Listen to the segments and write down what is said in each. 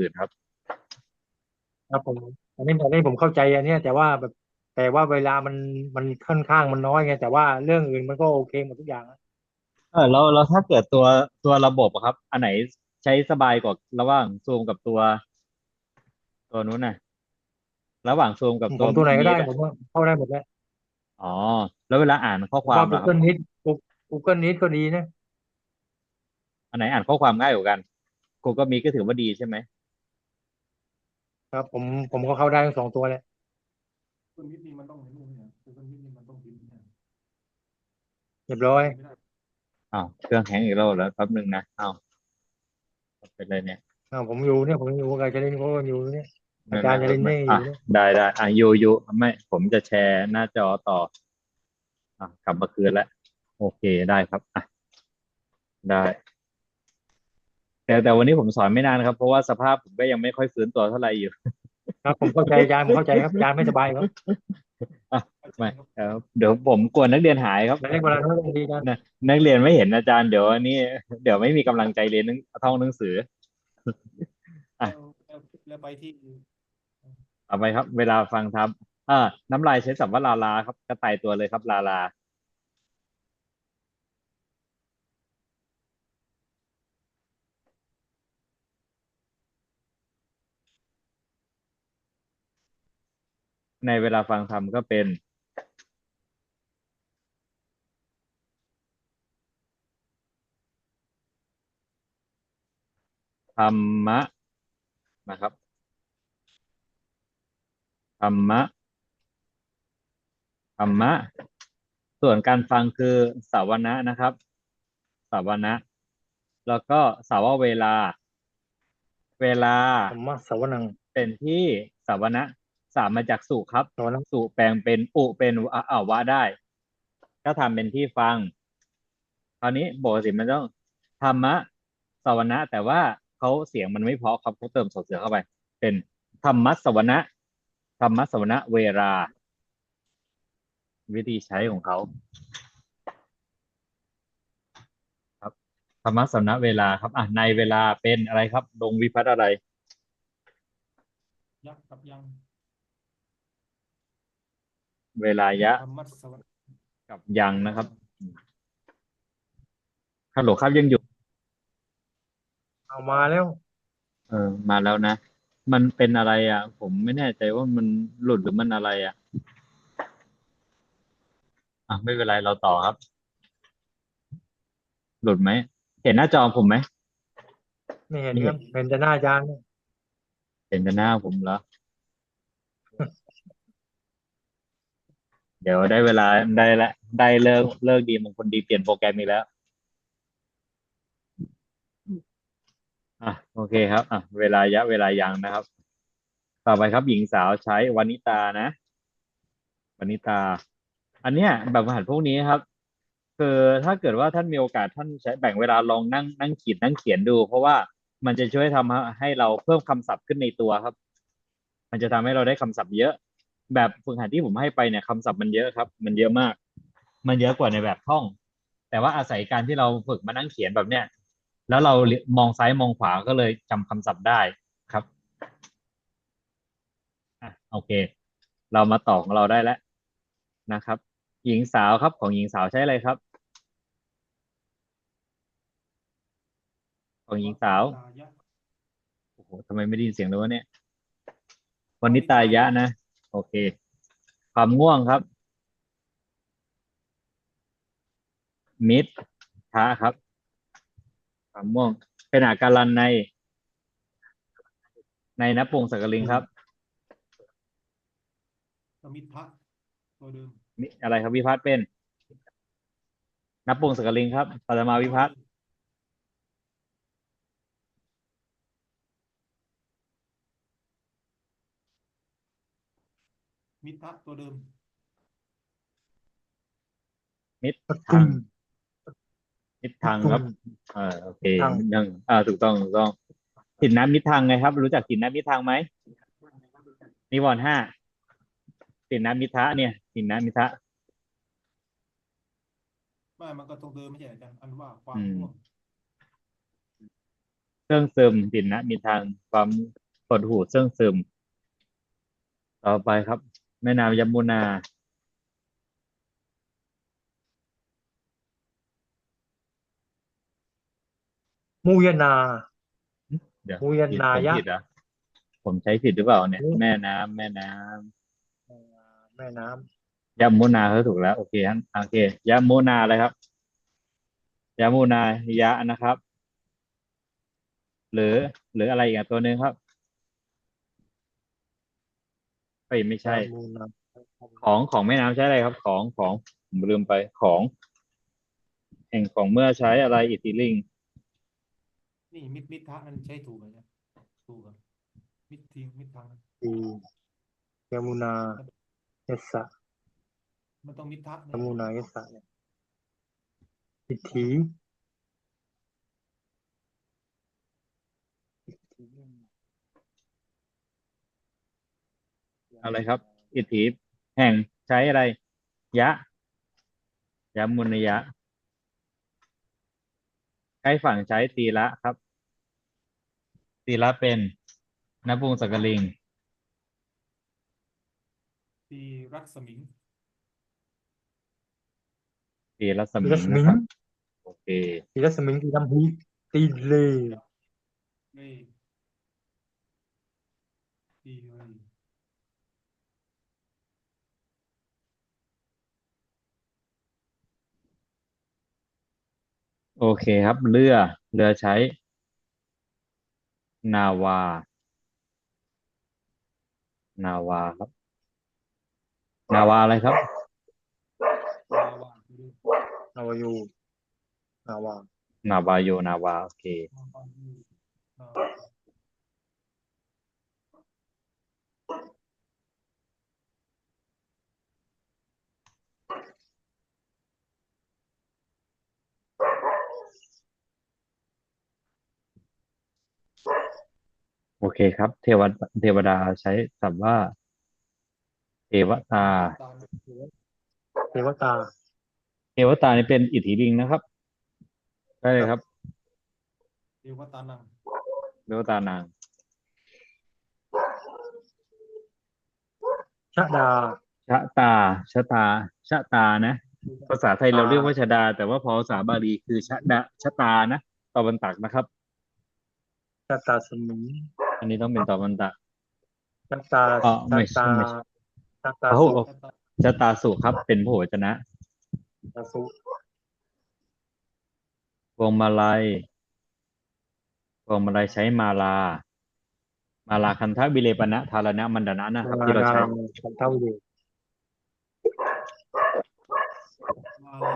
อื่นครับครับผมอันนี้อันนี้ผมเข้าใจอันเนี้ยแต่ว่าแบบแต่ว่าเวลามันมันค่อนข้างมันน้อยไงแต่ว่าเรื่องอื่นมันก็โอเคหมดทุกอย่างอะเออแล้วแล้วถ้าเกิดตัวตัวระบบอะครับ อันไหนใช้สบายกว่าระหว่างซูมกับตัว ตัวนู้นน่ะ ระหว่างซูมกับผมตัวตัวไหนก็ได้ Meet อะผมว่าเข้าได้หมดแล้วอ๋อ แล้วเวลาอ่านข้อผมความว่าอะครับ Google Meet Google Meet ก็ดีนะ อันไหนอ่านข้อความง่ายกว่ากัน Google Meet ก็ถือว่าดีใช่ไหม ครับ ผมผมก็เข้าได้ทั้งสองตัวเลยคุณมิตนี่มันต้องในนู่นเนี่ยคุณมิตนี่มันต้องพิมพ์เนี่ยเรียบร้อย ไม่ได้อ้าวเครื่องแฮงก์อีกแล้วแล้วแป๊บนึงนะอ้าวเป็นไรเนี่ยอ่าผมอยู่เนี่ยผมอยู่กับอาจารย์ลินเขาก็อยู่เนี่ยอาจารย์จรินไม่อยู่อะเนี่ยได้ได้อะยูยูไม่ผมจะแชร์หน้าจอต่ออะกลับมาคืนแล้วโอเคได้ครับอะได้ แต่แต่วันนี้ผมสอนไม่นานครับ เพราะว่าสภาพผมก็ยังไม่ค่อยฟื้นตัวเท่าไหร่อยู่ ครับผมเข้าใจอาจารย์ผมเข้าใจครับอาจารย์ไม่สบายครับไม่เดี๋ยวเดี๋ยวผมกลัวนักเรียนหายครับในเรื่องเวลานั้นดีอาจารย์นะนักเรียนไม่เห็นอาจารย์เดี๋ยวอันนี้เดี๋ยวไม่มีกำลังใจเรียนหนังท่องหนังสืออะแล้วแล้วแล้วไปที่เอาไปครับ เวลาฟังทับ อ่า น้ำลายใช้สัมว่าลาลาครับกระต่ายตัวเลยครับลาลา ในเวลาฟังธรรมก็เป็น ธรรมะนะครับ ธรรมะ ธรรมะ ส่วนการฟังคือสาวนะนะครับ สาวนะ แล้วก็สาวเวลา เวลาธรรมะสวนังเป็นที่สาวนะ สามมาจากสุครับสวนังสุแปลงเป็นอุเป็นอะอาวะได้ ก็ทำเป็นที่ฟัง คราวนี้ปกติมันต้องธรรมะสวนะ แต่ว่าเขาเสียงมันไม่เพราะครับเขาเติมสอเสือเข้าไป เป็นธรรมะสวนะธรรมะสวนะเวลาวิธีใช้ของเขาครับธรรมะสวนะเวลาครับอะในเวลาเป็นอะไรครับลงวิพัฒน์อะไรยักษ์กับยัง เวลายะธรรมัสวรรค์กับยังนะครับฮัลโหลครับยังอยู่ เอามาแล้ว เออ มาแล้วนะ มันเป็นอะไรอะ ผมไม่แน่ใจว่ามันหลุดหรือมันอะไรอะ อะไม่เป็นไรเราต่อครับ หลุดไหม เห็นหน้าจอผมไหมไม่เห็นครับเห็นแต่หน้าอาจารย์เนี่ยเห็นแต่หน้าผมเหรอ เดี๋ยวได้เวลาได้ละได้เลิกเลิกดีมงคลดีเปลี่ยนโปรแกรมอีกแล้วอะโอเคครับ อะ เวลายะเวลายังนะครับ ต่อไปครับหญิงสาวใช้วานิตานะวานิตา อันเนี้ยแบบรหัสพวกนี้ครับ คือถ้าเกิดว่าท่านมีโอกาสท่านใช้แบ่งเวลาลองนั่งนั่งขีดนั่งเขียนดู เพราะว่ามันจะช่วยทำให้ให้เราเพิ่มคำศัพท์ขึ้นในตัวครับ มันจะทำให้เราได้คำศัพท์เยอะ แบบฝึกหัดที่ผมให้ไปเนี่ยคำศัพท์มันเยอะครับ มันเยอะมาก มันเยอะกว่าในแบบท่อง แต่ว่าอาศัยการที่เราฝึกมานั่งเขียนแบบเนี้ยแล้วเรามองซ้ายมองขวาก็เลยจำคำศัพท์ได้ครับอะโอเค เรามาต่อของเราได้แล้วนะครับ หญิงสาวครับของหญิงสาวใช้อะไรครับ ของหญิงสาวโอ้โหทำไมไม่ได้ยินเสียงเลยวะเนี่ยวันนิตายะนะ โอเค ความง่วงครับ มิตรท้าครับ ความง่วง เป็นอาการันใน ในนปงสักกลิงครับสมิทธะตัวเดิมมิอะไรครับวิพัฒน์เป็นนปงสักกลิงครับปฐมาวิพัฒน์ มิทธะตัวเดิม มิตรปทุทางมมิตรทางครับเออโอเคทาง ยังอ่าถูกต้องถูกต้องสินน้ำมิตรทางไงครับ รู้จักสินน้ำมิตรทางไหมนิวรณ์ห้าสินน้ำมิทะเนี่ยสินน้ำมิทะ ไม่มันก็ตรงเดิมไม่ใช่อาจารย์อันว่าความอืม ง่วงเสื่องซึมดินนะมีทางความหดหู่เสื่องซึม ต่อไปครับ แม่น้ำยมุนา มูยนา เดี๋ยวมูยผิดนาผมยะ ผิดเหรอะผมใช้ผิดหรือเปล่าเนี่ยอืมแม่น้ำแม่น้ำ แม่น้ยมุนาเขาถูกแล้ว โอเคฮะโอเคยมุนาเลยครับยมุนายะนะครับ หรือ หรืออะไรอีกอะตัวหนึ่งครับ เอ้ยไม่ำใช่มูนาของของแม่น้ำใช้อะไรครับ ของของผมลืมไปของ แห่งของเมื่อใช้อะไรอิติลิง นี่มิดมิดทะนั่นใช้ถูกไหมเนี่ยถูกครับมิดทิ้งมิดทางทียมุนาเยสะมันต้องมิดทะยมุนาเยสะเนี่ยอิทธิ อะไรครับ อิทธิแห่งใช้อะไร ยะยมุนยะ ใช้ฝั่งใช้ตีละครับ ตีละเป็นนบุงสกลิง ตีรักสมิงตีละสทีมิรังสนะมิงครับ โอเคทีรัสมิงทีน้ำฮีตีเลเล่ตีเลย โอเคครับ เรือ เรือใช้ นาวา นาวาครับ นาวาอะไรครับ นาวาคือนาวายูนาวานาวาโยนาวา โอเคนาวาคือนาวา โอเคครับ เทวดเทวดาใช้ศัพท์ว่า เทวตาตามเทวตา เทวตานี่เป็นอิทธิลิงนะครับได้เลยครับ เทวตานังเทวตานางชะดา ชะตา ชะตา ชะตานะ ภาษาไทยเราเรียกว่าชะดา แต่ว่าพอภาษาบาลีคือชะดาชะตานะตอบันตักนะครับ ชะตาสมิง อันนี้ต้องเป็นตอบันตักชะตาอ๋อชะไม่ใช่ตาไม่ใช่ชะตาโอ้สุโหชะตาสุครับ เป็นพหวจนะชะตาสุพวงมาลัยพวงมาลัยใช้มาลา มาลาคันทะวิเลปนะทารณะมันดนะนะครับ ที่เราใช้ คันเท่าเดียว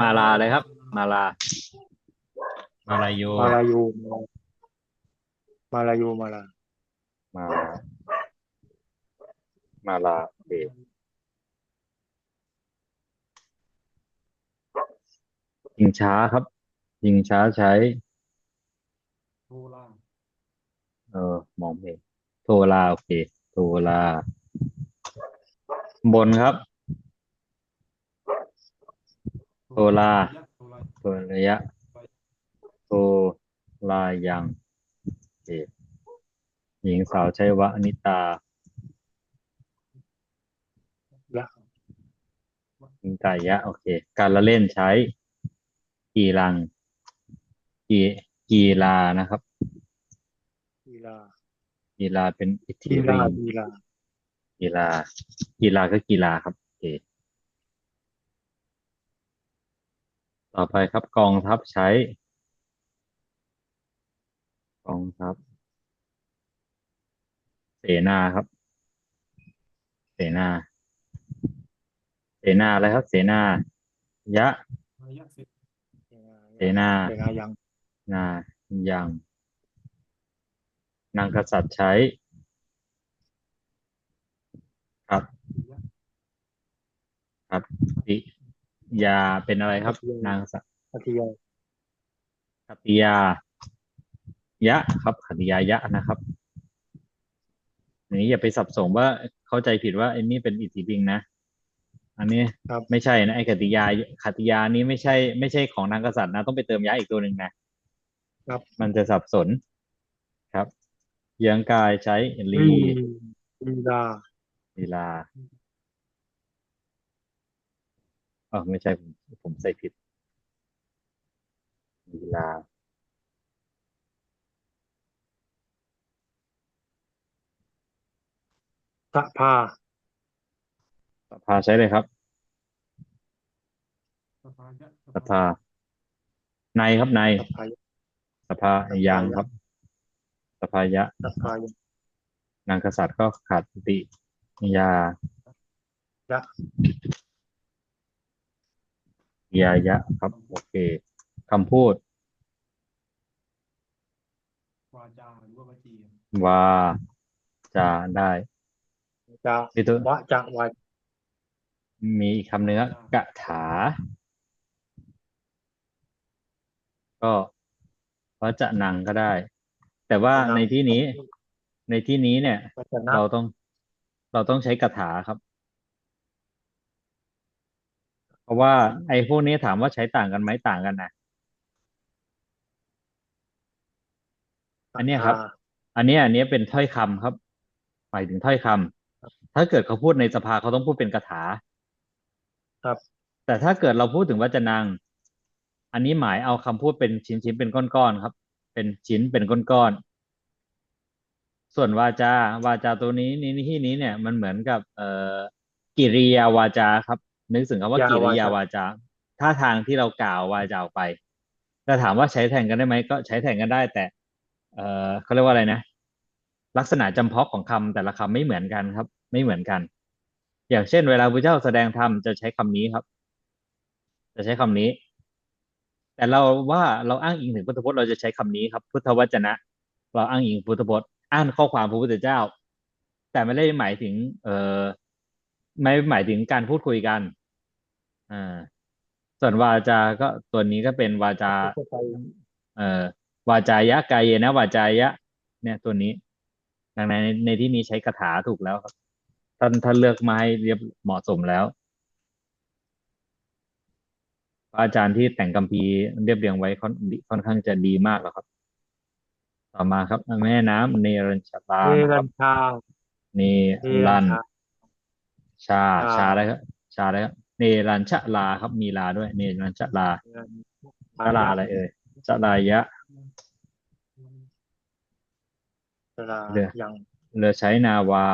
มาลาเลยครับ มาลา มาลาโย มาลายูมาลายูมาลา มา มาลาโอเคยิงช้าครับ ยิงช้าใช้โทลาเออมองไม่เห็นโทลาโอเคโทลา บนครับโทลาโทลาโทระยะโทลายังโอเค หญิงสาวใช้วะอนิตายะหญิงกายะ โอเค การละเล่นใช้ กีรัง กีกีฬานะครับ กีฬากีฬาเป็นอิทธิกีริฬางกีฬากีฬากีฬาก็กีฬาครับโอเคต่อไปครับกองทัพใช้ กองทัพ เสนาครับ เสนา เสนาอะไรครับ เสนายะอายะเสร็จเสนาเสนายังนายังนางกษัตริย์ใช้ ครับ ครับปิยาเป็นอะไรครับ นางสพัทยาขัตติยายะ ครับขัตติยายะนะครับอั นนี้อย่าไปสับสนว่าเข้าใจผิดว่าไอ้นี่เป็นอิทธิบิงนะ อันนี้ครับไม่ใช่นะไอ้ขัตติยาขัตติยานี้ไม่ใช่ ไม่ใช่ของนางกษัตริย์นะ ต้องไปเติมยะอีกตัวหนึ่งนะครับ มันจะสับสนเยื้องกายใช้ลีลีลีลาลีลาเออไม่ใช่ผมผมใส่ผิดลีลา สภาสภาใช้เลยครับสภายะสภา ในครับในสภาสภายางครับ สภายะ สภานางกษัตริย์ก็ขาดสติยายะยายะครับ โอเคคำพูด วาจาหรือว่าวจีวาจาได้ จะมีตัววะจะวะมีอีกคำหนึ่งครับกะถา ก็วัจะนังก็ได้ แต่ว่าในที่นี้ ในที่นี้เนี่ย วจนะเราต้อง เราต้องใช้กถาครับ เพราะว่าไอ้พวกนี้ถามว่าใช้ต่างกันไหมต่างกันนะ อันเนี้ยครับ อันเนี้ยอันเนี้ยเป็นถ้อยคำครับ หมายถึงถ้อยคำ ถ้าเกิดเขาพูดในสภาเขาต้องพูดเป็นกถา ครับ แต่ถ้าเกิดเราพูดถึงวจนัง อันนี้หมายเอาคำพูดเป็นชิ้นๆเป็นก้อนๆครับ เป็นชิ้นเป็นก้อนๆส่วนวาจาวาจาตัวนี้นี้ที่นี้เนี่ย มันเหมือนกับ เอ่อกิริยาวาจาครับ นึกถึงคำว่ากิริยาวาจาท่าทางที่เรากล่าววาจาออกไปแต่ถามว่าใช้แทนกันได้ไหมก็ใช้แทนกันได้ แต่ เอ่อเขาเรียกว่าอะไรนะลักษณะจำเพาะของคำแต่ละคำไม่เหมือนกันครับ ไม่เหมือนกัน อย่างเช่น เวลาพระเจ้าแสดงธรรมจะใช้คำนี้ครับ จะใช้คำนี้ แต่เราว่าเราอ้างอิงถึงพุทธพจน์เราจะใช้คำนี้ครับ พุทธวจนะ เราอ้างอิงพุทธพจน์อ่านข้อความพระพุทธเจ้า แต่ไม่ได้หมายถึง เอ่อไม่หมายถึงการพูดคุยกันอ่าส่วนวาจาก็ตัวนี้ก็เป็นวาจา เอ่อวาจายะกายเยนะวาจายะ เนี่ยตัวนี้ ดังนั้นในในที่นี้ใช้คาถาถูกแล้วครับ ท่านท่านเลือกมาให้เรียบเหมาะสมแล้วพระอาจารย์ที่แต่งคัมภีร์เรียบเรียงไว้ค่อนค่อนข้างจะดีมากแล้วครับ ต่อมาครับ แม่น้ำเนรัญชลาเนนะครัรับญชาเนเนรัญชาชาชาชาอะไรครับ ชาอะไรครับเนรัญชลาครับมีลาด้วย เนรัญชลาชลาอะไรเอ่ยชลายะชลาเรือยังเรือใช้นาวา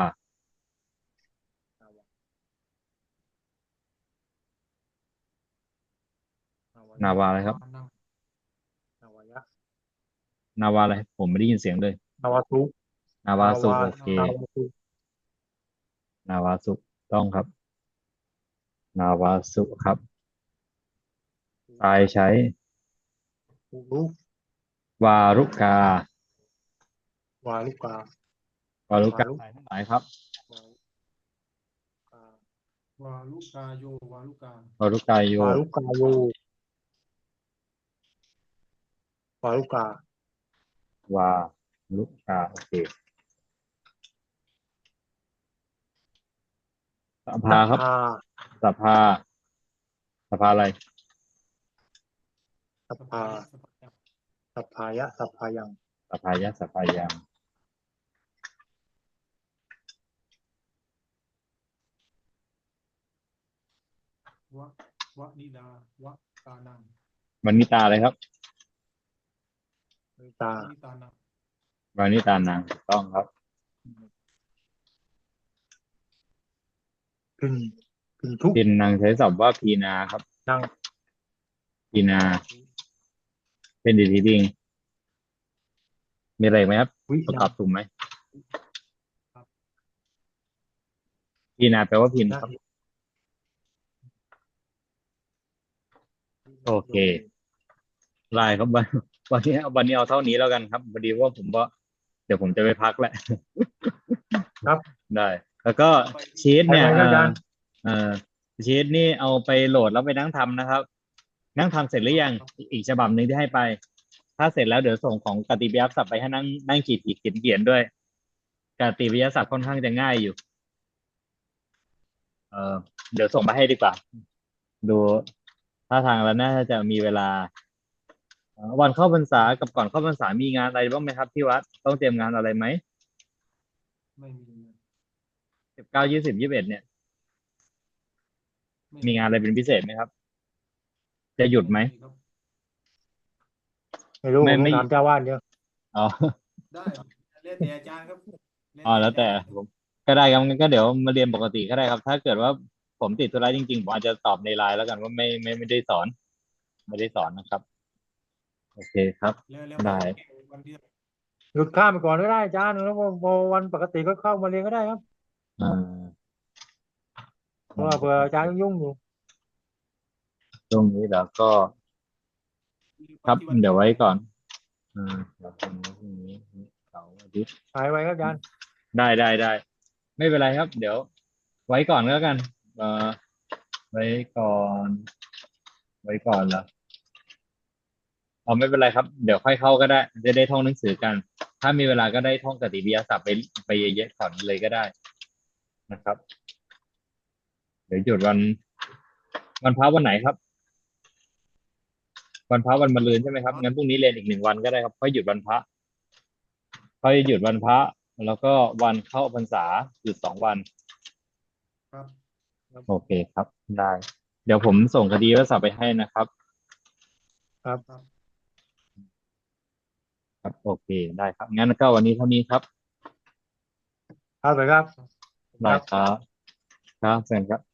นาวาอะไรครับนั่งนาวายะนาวาอะไร ผมไม่ได้ยินเสียงเลย นาวาทุนาวาสุโอเค นาวาทุนาวาสุต้องครับ นาวาสุครับตายใช้ อุรุวารุกา วาลุกาวารุกาวารุทั้งหลายครับวาลุกาวาลุกาโยวาลุกาวารุกายโยวาลุกาโย วาลุกาวารุกาโอเคสภาครับพาสภาสภาอะไรสภาสภายะสภายังสภายะสภายังวะวะนิดาวะตานังวันนิตาอะไรครับตา นิตานังวันนิตานางถูกต้องครับพินพินทุกพินนางใช้ศัพท์ว่าพีนาครับนั่งพีนา เป็นดีทีดิงมีอะไรอีกไหมครับวิประนกอบถูกไหมพีนาแปลว่าพินครับ โอเคไลน์ครับวัน วันนี้วันนี้เอาเท่านี้แล้วกันครับพอดีว่าผมก็เดี๋ยวผมจะไปพักแหละครับได้ แล้วก็ชีตเนี่ยไปไหนครับอาจารย์เอ่อชีตนี่เอาไปโหลดแล้วไปนั่งทำนะครับ นั่งทำเสร็จหรือยังอีกฉบับหนึ่งที่ให้ไป ถ้าเสร็จแล้วเดี๋ยวส่งของกติปิยศัพท์ไปให้นั่งนั่งขีดขีดเขียนเขียนด้วยกติปิยศัพท์ค่อนข้างจะง่ายอยู่ เออเดี๋ยวส่งมาให้ดีกว่า ดูท่าทางแล้วน่าจะมีเวลาเอ่อ วันเข้าพรรษากับก่อนเข้าพรรษามีงานอะไรบ้างไหมครับที่วัดต้องเตรียมงานอะไรไหมไม่มีนะสิบเก้ายี่สิบยี่สิบเอ็ดเนี่ย ไมีงานอะไรเป็นพิเศษไหมครับ จะหยุดไหม ครับไม่รู้ไม่ผมไม่ ถามเจ้าวาดเยอะอ๋อ ได้แล้วแต่อาจารย์ครับอ๋อแล้วแต่ผมก็ได้ครับงั้นก็เดี๋ยวมาเรียนปกติก็ได้ครับ ถ้าเกิดว่าผมติดธุระจริงๆผมอาจจะตอบในไลน์แล้วกันว่าไม่ไม่ไม่ได้สอน ไม่ได้สอนนะครับ โอเคครับ แล้วแล้วได้ วันที่หยุดข้ามไปก่อนก็ได้อาจารย์แล้วก็พอวันปกติก็เข้ามาเรียนก็ได้ครับอ่าเพราะว่าเผื่ออาจารย์ยุ่งอยู่ช่วงนี้แล้วก็ ครับที่นเดี๋ยวไว้ก่อนอ่าเดี๋ยวพรุ่งนี้พรุ่งนี้เสาร์อาทิตย์หายไวครับอาจารย์ได้ได้ได้ไม่เป็นไรครับ เดี๋ยว ไว้ก่อนแล้วกันเอ่อไว้ก่อน ไว้ก่อนเหร อเอาไม่เป็นไรครับ เดี๋ยวค่อยเข้าก็ได้ จะได้ท่องหนังสือกัน ถ้ามีเวลาก็ได้ท่องกติวิทยาศาสตร์ไปไปเยอะๆก่อนเลยก็ได้นะครับ เดี๋ยวหยุดวัน วันพระวันไหนครับ วันพระวันมะรืนใช่ไหมครับงั้นพรุ่งนี้เรียนอีกหนึ่งวันก็ได้ครับค่อยหยุดวันพระค่อยหยุดวันพระแล้วก็วันเข้าพรรษาหยุดสองวันครับโอเคครับได้ เดี๋ยวผมส่งคดีวิทยาศาสตร์ไปให้นะครับ ครับ ครับโอเคได้ครับ งั้นก็วันนี้เท่านี้ครับครับไปครับ ได้ครับ ครับเชิญครับ